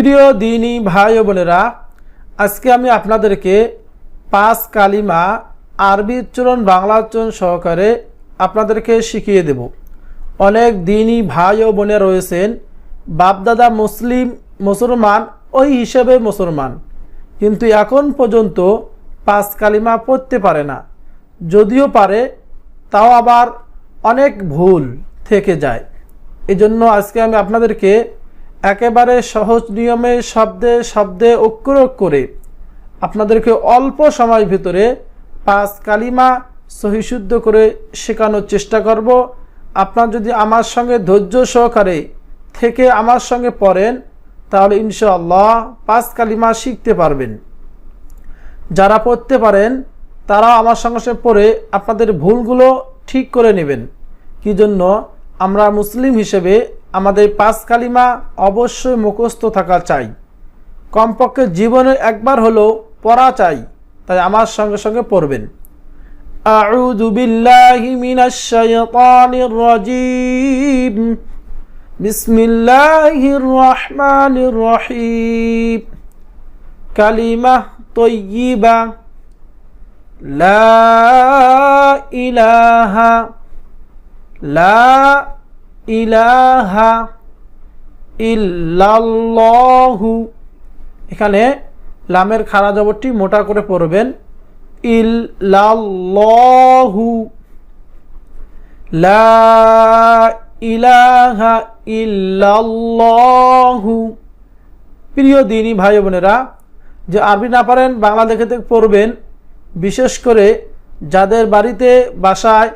প্রিয় দিনী ভাই ও বোনেরা, আজকে আমি আপনাদেরকে পাঁচ কালিমা আরবি উচ্চারণ, বাংলা উচ্চারণ সহকারে আপনাদেরকে শিখিয়ে দেব। অনেক দিনী ভাই ও বোনে রয়েছেন, বাপদাদা মুসলিম, মুসলমান, ওই হিসেবে মুসলমান। কিন্তু এখন পর্যন্ত পাঁচ কালিমা পড়তে পারে না। যদিও পারে, তাও আবার অনেক ভুল থেকে যায়। এজন্য আজকে আমি আপনাদেরকে একেবারে সহজ নিয়মে শব্দে শব্দে অক্ষর করে আপনাদেরকে অল্প সময়ের ভিতরে পাঁচ কালিমা সহিশুদ্ধ করে শেখানোর চেষ্টা করব। আপনার যদি আমার সঙ্গে ধৈর্য সহকারে থেকে আমার সঙ্গে পড়েন, তাহলে ইনশাআল্লাহ পাঁচ কালিমা শিখতে পারবেন। যারা পড়তে পারেন, তারাও আমার সঙ্গে সঙ্গে পড়ে আপনাদের ভুলগুলো ঠিক করে নেবেন। কি জন্য? আমরা মুসলিম হিসেবে আমাদের পাঁচ কালিমা অবশ্যই মুখস্থ থাকা চাই কমপক্ষে জীবনে একবার হলেও পড়া চাই তাই আমার সঙ্গে সঙ্গে পড়বেন أعوذ بالله من الشيطان الرجيم بسم الله الرحمن الرحيم كلمة طيبة لا إله لا ইলাহা ইল্লাল্লাহু। এখানে লামের খাড়া জবরটি মোটা করে পড়বেন। ইল্লাল্লাহু। লা ইলাহা ইল্লাল্লাহু। প্রিয় দিনী ভাই বোনেরা, যে আরবি না পারেন, বাংলা দেখে পড়বেন। বিশেষ করে যাদের বাড়িতে, বাসায়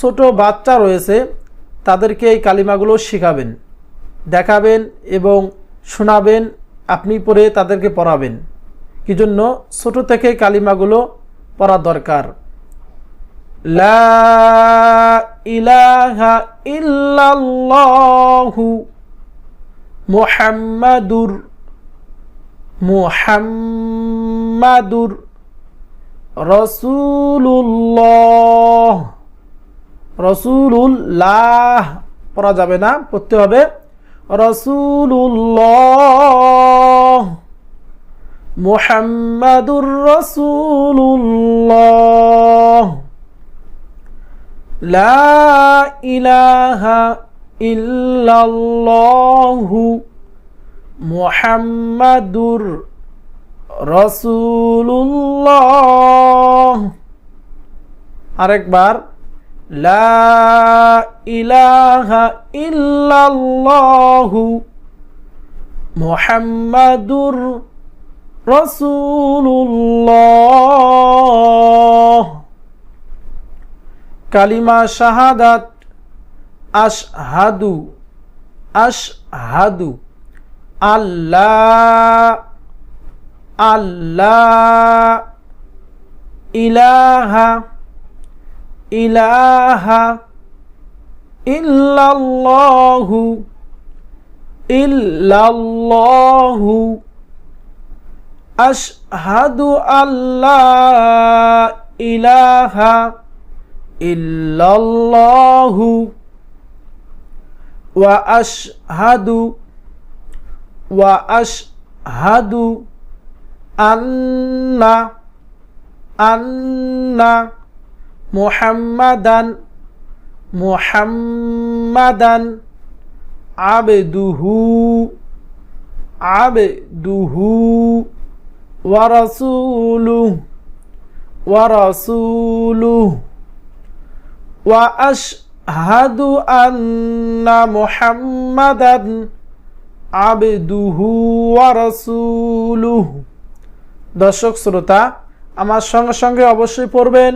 ছোট বাচ্চা রয়েছে তাদেরকে এই কালিমাগুলো শেখাবেন, দেখাবেন এবং শোনাবেন, আপনি পড়ে তাদেরকে পড়াবেন। কি জন্য? ছোট থেকে কালিমাগুলো পড়া দরকার। লা ইলাহা ইল্লাল্লাহু মুহাম্মাদুর মুহাম্মাদুর রসুল্লাহ রসুল্লাহ পড়া যাবে না পড়তে হবে রসুল্লাহ মুহাম্মাদুর রসুল্লাহ লা ইলাহা মুহাম্মাদুর রসুল্লাহ আরেকবার লা ইলাহা ইল্লাল্লাহু মুহাম্মাদুর রসুল্লাহ কালিমা শাহাদাত আশহাদু আশহাদু আল্লাহ আল্লাহ ইলাহা ইলাহা ইল্লাল্লাহু ইল্লাল্লাহু আশহাদু আল্লাহ ইলাহা ইল্লাল্লাহু ওয়া আশহাদু ওয়া আশহাদু আন্না আন্না মোহাম্মাদান মোহাম্মাদান আবেদুহু আবে দুহু ওয়ারসুলু ওয়ারসুলু ওয়াশ হাদু আন্না মোহাম্মাদান আবে দুহু ওয়ারসুলু দর্শক, শ্রোতা, আমার সঙ্গে সঙ্গে অবশ্যই পড়বেন।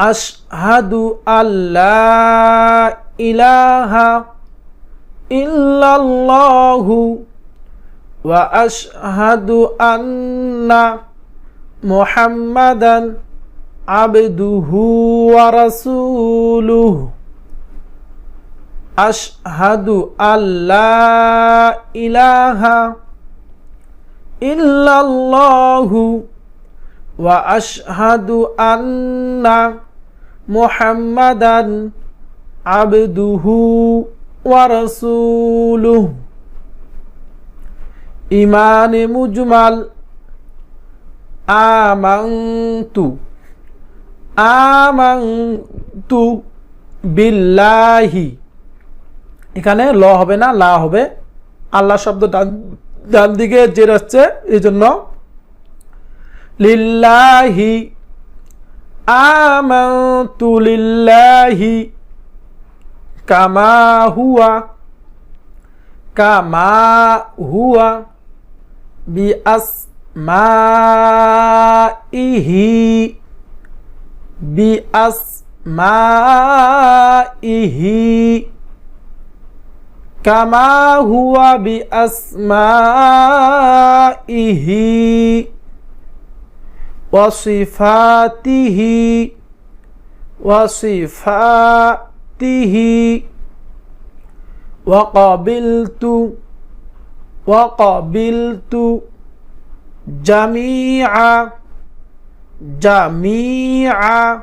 আশহাদু আল্লাহ ইলাহা ইল্লাল্লাহু ওয়া আশহাদু আন্না মুহাম্মাদান আবদুহু ওয়া রাসূলুহু। আশহাদু আল্লাহ ইলাহা ইল্লাল্লাহু ওয়া আশহাদু আন্না মোহাম্মদান আবদুহু ওয়ারসুলু ইমানে মুজমাল আমাংতু আমাংতু বিল্লাহি। এখানে ল হবে না, লা হবে। আল্লাহ শব্দ ডান ডান দিকে জেরাচ্ছে এই জন্য লিল্লাহি আমানতু লিল্লাহি কামা হুয়া কামা হুয়া বি আসমাইহি বি আসমাইহি কামা wasifatihi wasifatihi wa qabiltu wa qabiltu jami'a jami'a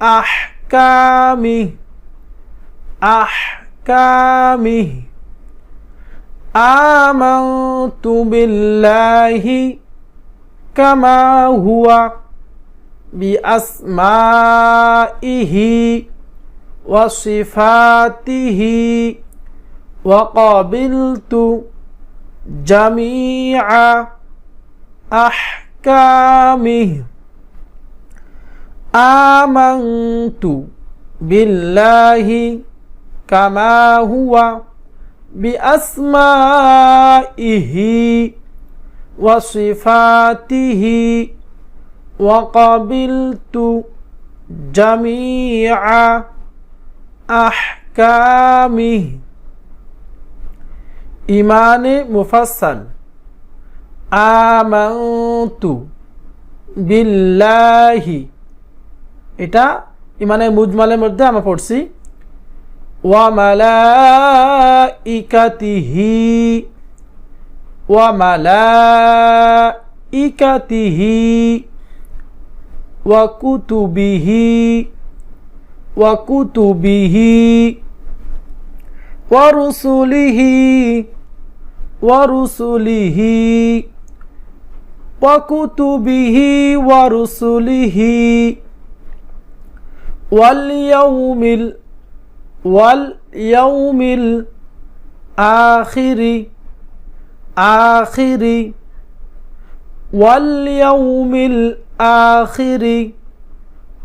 ahkami ahkami amantu billahi كما هو بأسمائه وصفاته وقبلت جميع أحكامه آمنت بالله كما هو بأسمائه وصفاته وقبلت جميع أحكامه ইমানে মুফাসাল আমান্তু বিল্লাহি এটা ইমানে মুজমালের মধ্যে আমরা পড়ছি ওয়ামালাইকাতিহি وملائكته وكتبه وكتبه ورسله ورسله وكتبه ورسله واليوم ال واليوم الآخر آخر واليوم الآخر.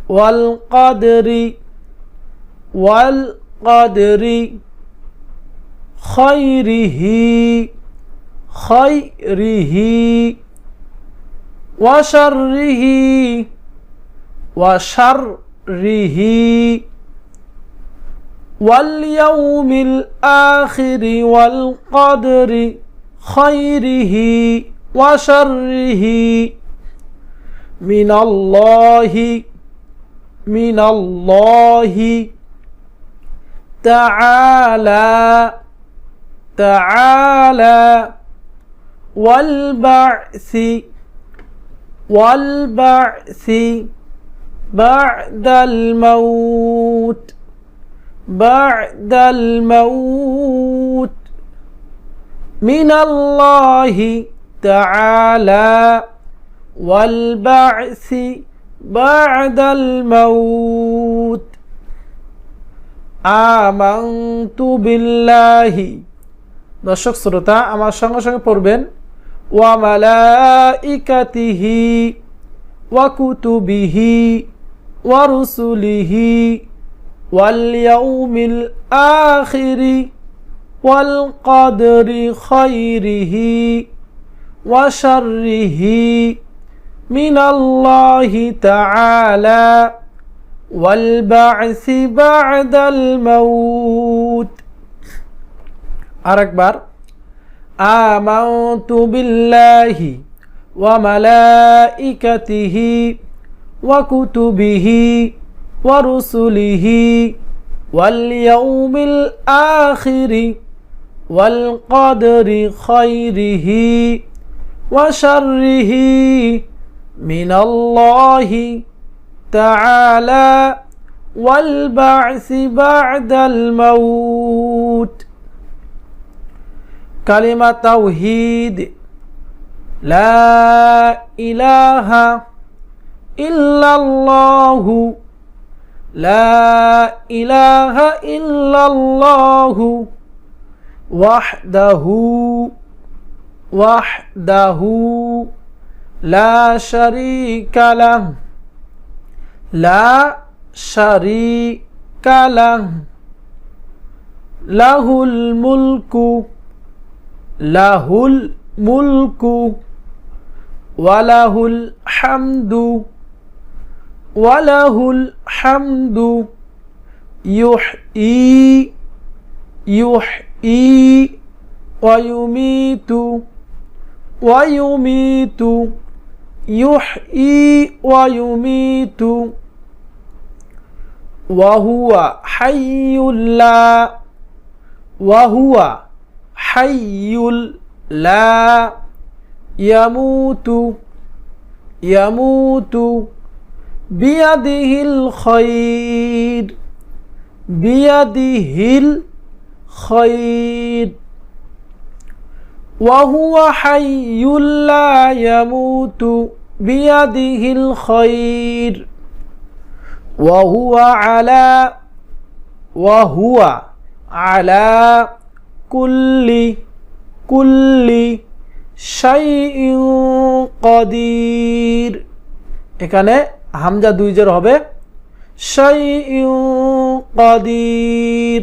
والقدر. والقدر. خيره. خيره. وشره. وشره. واليوم الآخر. والقدر. خيره وشره. من الله من الله تعالى تعالى والبعث والبعث بعد الموت بعد الموت. মিনাল্লাহি তাআলা ওয়াল বা'সি বা'দাল মাউত। আমান্তু বিল্লাহি। দর্শক, শ্রোতা, আমার সঙ্গে সঙ্গে পড়বেন। ওয়া মালাইকাতিহি ওয়া কুতুবিহি ওয়া রুসুলিহি ওয়াল ইয়াউমিল আখিরি। والقدر خيره وشره من الله تعالى والبعث بعد الموت أكبر آمنت بالله وملائكته وكتبه ورسله واليوم الآخر والقدر خيره وشره من الله تعالى والبعث بعد الموت. كلمة توحيد. لا إله إلا الله. لا إله إلا الله. وحده وحده لا شريك له لا شريك له. له الملك له الملك وله الحمد وله الحمد. يحيي يحيي হামদু ইউহই ইউহই ওয়ায়ুমিতু ওয়ায়ুমিতু, ইউহই ওয়ায়ুমিতু, ওয়াহুয়া হাইয়ুল্লা, ওয়াহুয়া হাইয়ুল লা ইয়ামুতু ইয়ামুতু বিয়াদিহিল খৈর, বিয়াদিহিল খৈর وهو حي لا يموت بيده الخير وهو على وهو على كل كل شيء قدير এখানে হামজা দুই জের হবে শাইউ قدير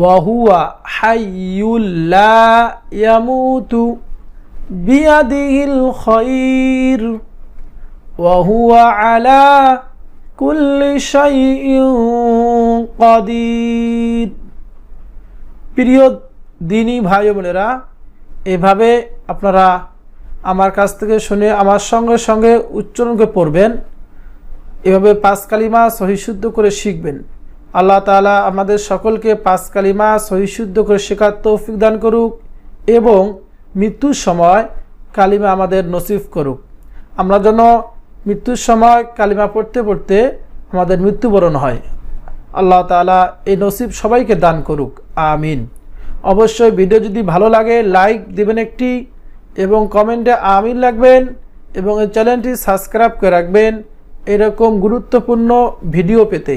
ওয়াহুয়া হাইয়ুল্লা ইয়ামুতু বিয়াদিহিল খৈর ওয়াহুয়া আলা কুল্লি শাইইন কদির প্রিয় দিনী ভাই বোনেরা, এভাবে আপনারা আমার কাছ থেকে শুনে আমার সঙ্গে সঙ্গে উচ্চারণকে পড়বেন। এভাবে পাঁচ কালিমা সহিশুদ্ধ করে শিখবেন। আল্লাহ তালা আমাদের সকলকে পাঁচ কালিমা সহিশুদ্ধ করে শেখার তৌফিক দান করুক এবং মৃত্যুর সময় কালিমা আমাদের নসিব করুক। আমরা যেন মৃত্যুর সময় কালিমা পড়তে পড়তে আমাদের মৃত্যুবরণ হয়। আল্লাহ তালা এই নসিব সবাইকে দান করুক। আমিন। অবশ্যই ভিডিও যদি ভালো লাগে, লাইক দেবেন একটি এবং কমেন্টে আমিন লাগবেন এবং এই চ্যানেলটি সাবস্ক্রাইব করে রাখবেন। এরকম গুরুত্বপূর্ণ ভিডিও পেতে।